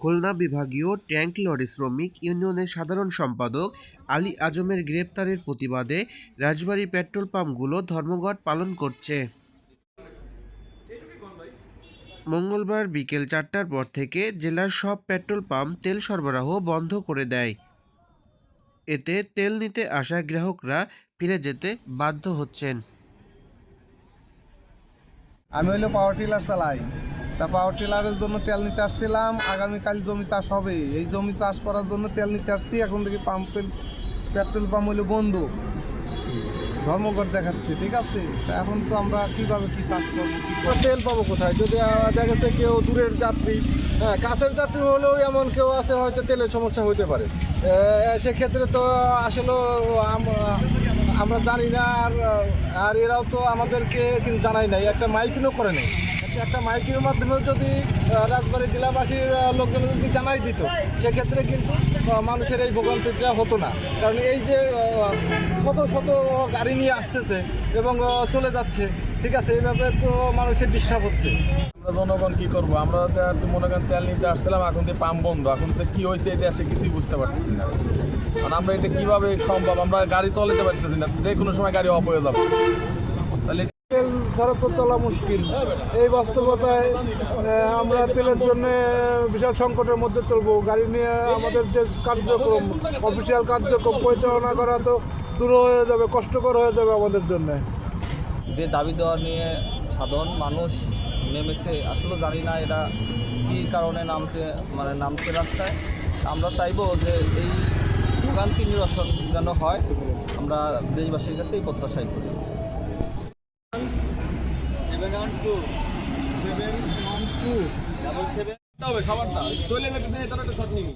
খুলনা বিভাগীয় tank lorry শ্রমিক ইউনিয়নের সাধারণ সম্পাদক আলী আজমের গ্রেপ্তারের প্রতিবাদে রাজবাড়ী পেট্রোল পাম্পগুলো ধর্মঘট পালন করছে। মঙ্গলবার বিকেল চারটার পর থেকে জেলার সব পেট্রোল পাম্প তেল সরবরাহ বন্ধ করে দেয়। এতে তেল নিতে আসা গ্রাহকরা ফিরে যেতে বাধ্য হচ্ছেন। আমি হইল পাওয়ার টিলার চালাই। তা পাওয়ার টিলারের জন্য তেল নিতে আসছিলাম। আগামীকাল জমি চাষ হবে। এই জমি চাষ করার জন্য তেল নিতে আসছি। এখন থেকে পাম্পের পেট্রোল পাম্প হইল বন্ধ। ধর্মঘট দেখাচ্ছে ঠিক আছে? তা এখন তো আমরা কীভাবে কি চাষ করব? তেল পাবো কোথায়? যদি আহ, দেখা গেছে কেউ দূরের যাত্রী হ্যাঁ কাছের যাত্রী হলেও এমন কেউ আছে হয়তো তেলের সমস্যা হতে পারে। সেক্ষেত্রে তো আসলে আমরা জানি না আর আর এরাও তো আমাদেরকে কিন্তু জানাই নাই। একটা মাইকিনও করে নেই। একটা- মাইকিংয়ের মাধ্যমে যদি রাজবাড়ী জেলাবাসীর লোকজন যদি জানাই দিত, সেক্ষেত্রে কিন্তু মানুষের এই ভোগান্তিটা হতো না। কারণ এই যে শত শত গাড়ি নিয়ে আসতেছে এবং চলে যাচ্ছে, ঠিক আছে, এইভাবে তো মানুষের ডিস্টার্ব হচ্ছে। আমরা জনগণ কি করব? আমরা মনে করেন তেল নিতে আসছিলাম, এখন তো পাম্প বন্ধ। এখন তো কী হয়েছে এই দেশে কিছুই বুঝতে পারতেছি না। কারণ আমরা এটা কীভাবে সম্ভব? আমরা গাড়ি চলাতে পারতেছি না। যে কোনো সময় গাড়ি অফ হয়ে যাবে। তাহলে তেল ছাড়া তো চলা মুশকিল। এই বাস্তবতায় আমরা তেলের জন্য বিশাল সংকটের মধ্যে চলবো। গাড়ি নিয়ে আমাদের যে কার্যক্রম অফিসিয়াল কার্যক্রম পরিচালনা করা তো দূর হয়ে যাবে, কষ্টকর হয়ে যাবে আমাদের জন্য। যে দাবি দেওয়া নিয়ে সাধারণ মানুষ নেমেছে, আসলে জানি না এরা কী কারণে নামতে মানে নামছে রাস্তায়। আমরা চাইব যে এই ভোগান্তি নিরসন যেন হয়। আমরা দেশবাসীর কাছে এই প্রত্যাশাই করি। Two seven one two double seven সবারটা চলে গেছে এটা একটা শট নিবি।